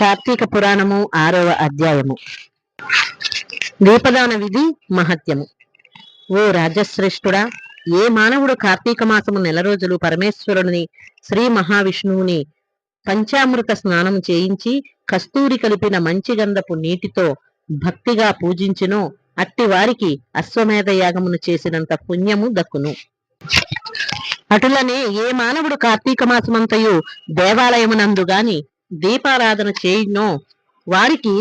కార్తీక పురాణము ఆరవ అధ్యాయము. దీపదాన విధి మహత్యము. ఓ రాజశ్రేష్ఠుడా ఏ మానవుడు కార్తీక మాసము నెల రోజులు పరమేశ్వరుని శ్రీ మహావిష్ణువుని పంచామృత స్నానం చేయించి కస్తూరి కలిపిన మంచి గంధపు నీటితో భక్తిగా పూజించినో అట్టి వారికి అశ్వమేధ యాగమును చేసినంత పుణ్యము దక్కును. అటులనే ఏ మానవుడు కార్తీక మాసమంతయు దేవాలయమునందు గాని దీపారాధన చేయునో వారికి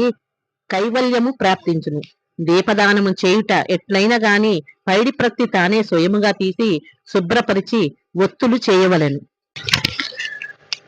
కైవల్యము ప్రాప్తించును. దీపదానము చేయుట ఎట్లయినా గాని పైడి ప్రత్తి తానే స్వయముగా తీసి శుభ్రపరిచి ఒత్తులు చేయవలెను.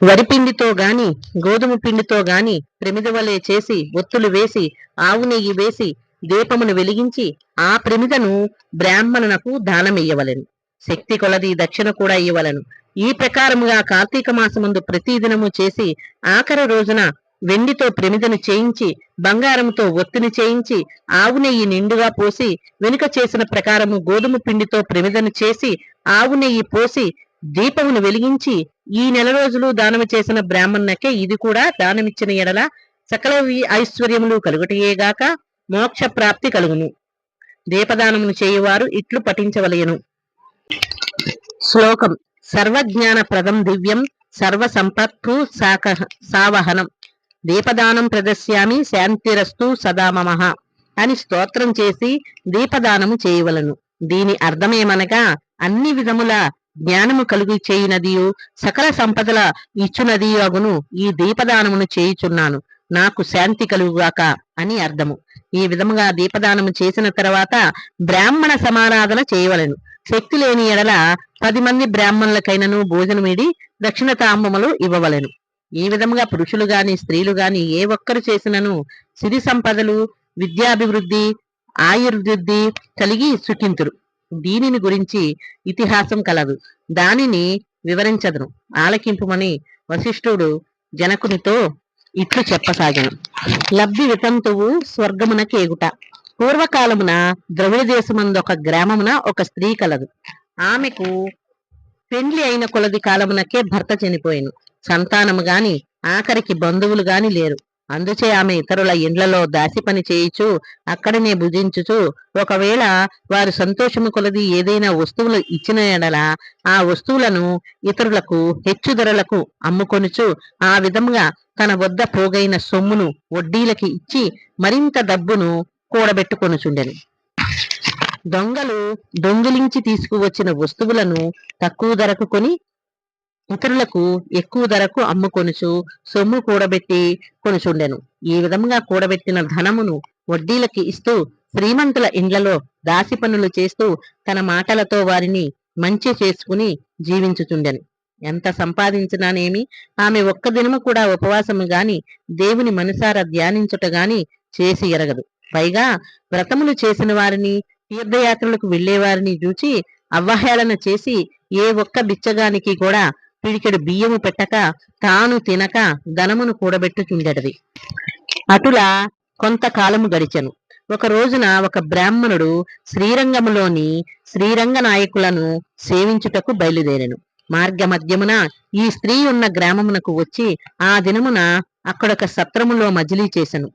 వరిపిండితో గాని గోధుమ పిండితో గాని ప్రమిద వలె చేసి ఒత్తులు వేసి ఆవు నెయ్యి వేసి దీపమును వెలిగించి ఆ ప్రమిదను బ్రాహ్మణునకు దానమియ్యవలెను. శక్తి కొలది దక్షిణ కూడా ఇవ్వలను ఈ ప్రకారముగా కార్తీక మాసమందు ప్రతిదినము చేసి ఆఖరి రోజున వెండితో ప్రమిదను చేయించి బంగారముతో ఒత్తిని చేయించి ఆవు నెయ్యి నిండుగా పోసి వెనుక చేసిన ప్రకారము గోధుమ పిండితో ప్రమిదను చేసి ఆవు నెయ్యి పోసి దీపమును వెలిగించి ఈ నెల రోజులు దానము చేసిన బ్రాహ్మణునకే ఇది కూడా దానమిచ్చిన ఎడల సకల ఐశ్వర్యములు కలుగుటయేగాక మోక్ష ప్రాప్తి కలుగును. దీపదానమును చేయువారు ఇట్లు పఠించవలయను శ్లోకం. సర్వజ్ఞాన ప్రదం దివ్యం సర్వసంపత్తు సాక సావహనం. దీపదానం ప్రదశ్యామి శాంతిరస్తు సదా మమః అని స్తోత్రం చేసి దీపదానము చేయవలను. దీని అర్థమేమనగా అన్ని విధముల జ్ఞానము కలుగు చేయునదియు సకల సంపదల ఇచ్చునది అగును ఈ దీపదానమును చేయుచున్నాను. నాకు శాంతి కలుగుగాక అని అర్థము. ఈ విధముగా దీపదానము చేసిన తర్వాత బ్రాహ్మణ సమారాధన చేయవలెను. శక్తి లేని ఎడల పది మంది బ్రాహ్మణులకైనను భోజనమిడి దక్షిణ తాంబములు ఇవ్వవలెను. ఈ విధముగా పురుషులు గాని స్త్రీలు గాని ఏ ఒక్కరు చేసినను సిరి సంపదలు విద్యాభివృద్ధి ఆయుర్వృద్ధి కలిగి సుఖింతురు. దీనిని గురించి ఇతిహాసం కలదు. దానిని వివరించదును. ఆలకింపుమని వశిష్ఠుడు జనకునితో ఇట్లు చెప్పసాగను. లబ్ధి వితంతువు స్వర్గమునకేగుట. పూర్వకాలమున ద్రవిడ దేశమందు ఒక గ్రామమున ఒక స్త్రీ కలదు. ఆమెకు పెండ్లి అయిన కొలది కాలమునకే భర్త చనిపోయిను. సంతానము గాని ఆఖరికి బంధువులు గాని లేరు. అందుచే ఆమె ఇతరుల ఇండ్లలో దాసి పని చేయుచు అక్కడనే భుజించుచు ఒకవేళ వారు సంతోషము కొలది ఏదైనా వస్తువులు ఇచ్చిన ఎడల ఆ వస్తువులను ఇతరులకు హెచ్చు ధరలకు అమ్ముకొనుచు ఆ విధముగా తన వద్ద పోగైన సొమ్మును వడ్డీలకి ఇచ్చి మరింత డబ్బును కూడబెట్టుకొనుచుండెను దొంగలు దొంగిలించి తీసుకువచ్చిన వస్తువులను తక్కువ ధరకు కొని ఇతరులకు ఎక్కువ ధరకు అమ్ముకొనుచు సొమ్ము కూడబెట్టి కొనుచుండెను. ఈ విధంగా కూడబెట్టిన ధనమును వడ్డీలకి ఇస్తూ శ్రీమంతుల ఇండ్లలో దాసి పనులు చేస్తూ తన మాటలతో వారిని మంచి చేసుకుని జీవించుచుండెను. ఎంత సంపాదించినానేమి? ఆమె ఒక్క దినము కూడా ఉపవాసము గాని దేవుని మనసారా ధ్యానించుట గాని చేసి ఎరగదు. పైగా వ్రతములు చేసిన వారిని తీర్థయాత్రలకు వెళ్ళేవారిని చూచి అవహేళన చేసి ఏ ఒక్క బిచ్చగానికి కూడా పిడికెడు బియ్యము పెట్టక తాను తినక ధనమును కూడబెట్టుచుండెడది అటులా కొంతకాలము గడిచెను. ఒక రోజున ఒక బ్రాహ్మణుడు శ్రీరంగములోని శ్రీరంగ నాయకులను సేవించుటకు బయలుదేరెను. మార్గ మధ్యమున ఈ స్త్రీ ఉన్న గ్రామమునకు వచ్చి ఆ దినమున అక్కడొక సత్రములో మజిలీ చేసెను.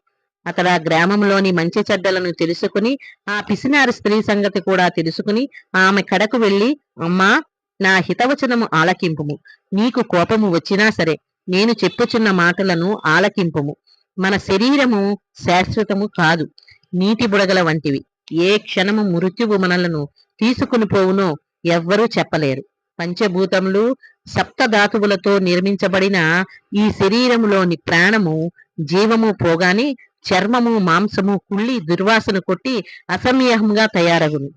అక్కడ గ్రామంలోని మంచి చెడ్డలను తెలుసుకుని ఆ పిసినారి స్త్రీ సంగతి కూడా తెలుసుకుని ఆమె కడకు వెళ్ళి అమ్మా నా హితవచనము ఆలకింపుము. నీకు కోపము వచ్చినా సరే నేను చెప్పుచున్న మాటలను ఆలకింపుము. మన శరీరము శాశ్వతము కాదు నీటి బుడగల వంటివి. ఏ క్షణము మృత్యువు మనలను తీసుకుని పోవునో ఎవ్వరూ చెప్పలేరు. పంచభూతములు సప్తధాతువులతో నిర్మించబడిన ఈ శరీరములోని ప్రాణము జీవము పోగానే చర్మము మాంసము కుళ్ళి దుర్వాసన కొట్టి అసమ్యహంగా తయారగును.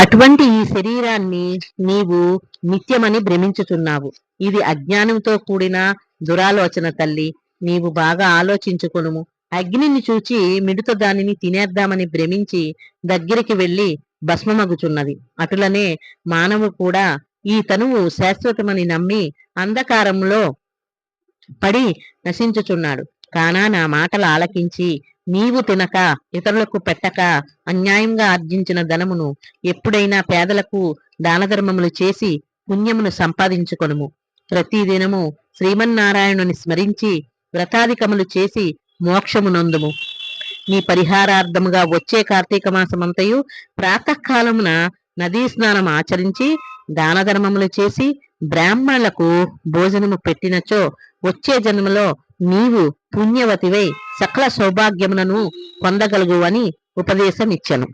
అటువంటి ఈ శరీరాన్ని నీవు నిత్యమని భ్రమించుచున్నావు. ఇది అజ్ఞానంతో కూడిన దురాలోచన తల్లి. నీవు బాగా ఆలోచించుకొనుము. అగ్నిని చూచి మిడుత దానిని తినేద్దామని భ్రమించి దగ్గరికి వెళ్ళి భస్మమగుచున్నది. అటులనే మానవు కూడా ఈ తనువు శాశ్వతమని నమ్మి అంధకారంలో పడి నశించుచున్నాడు. కానా నా మాటలు ఆలకించి నీవు తినక ఇతరులకు పెట్టక అన్యాయంగా ఆర్జించిన ధనమును ఎప్పుడైనా పేదలకు దానధర్మములు చేసి పుణ్యమును సంపాదించుకొనుము. ప్రతిదినము శ్రీమన్నారాయణుని స్మరించి వ్రతాధికములు చేసి మోక్షము నందుము నీ పరిహారార్థముగా వచ్చే కార్తీక మాసమంతయు ప్రాతకాలమున నదీ స్నానం ఆచరించి దానధర్మములు చేసి బ్రాహ్మణులకు భోజనము పెట్టినచో వచ్చే జన్మలో నీవు పుణ్యవతివై సకల సౌభాగ్యములను పొందగలుగువని ఉపదేశం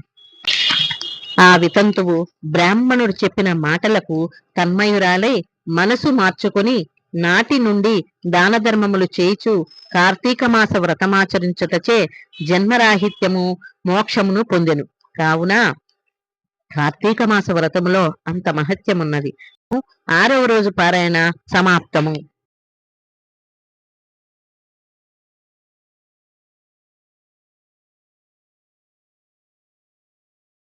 ఆ వితంతువు బ్రాహ్మణుడు చెప్పిన మాటలకు తన్మయురాలై మనసు మార్చుకొని నాటి నుండి దాన ధర్మములు చేయిచు కార్తీక మాస వ్రతమాచరించుటచే జన్మరాహిత్యము మోక్షమును పొందెను. కావున కార్తీక మాస వ్రతములో అంత మహత్యమున్నది. ఆరవ రోజు పారాయణ సమాప్తము.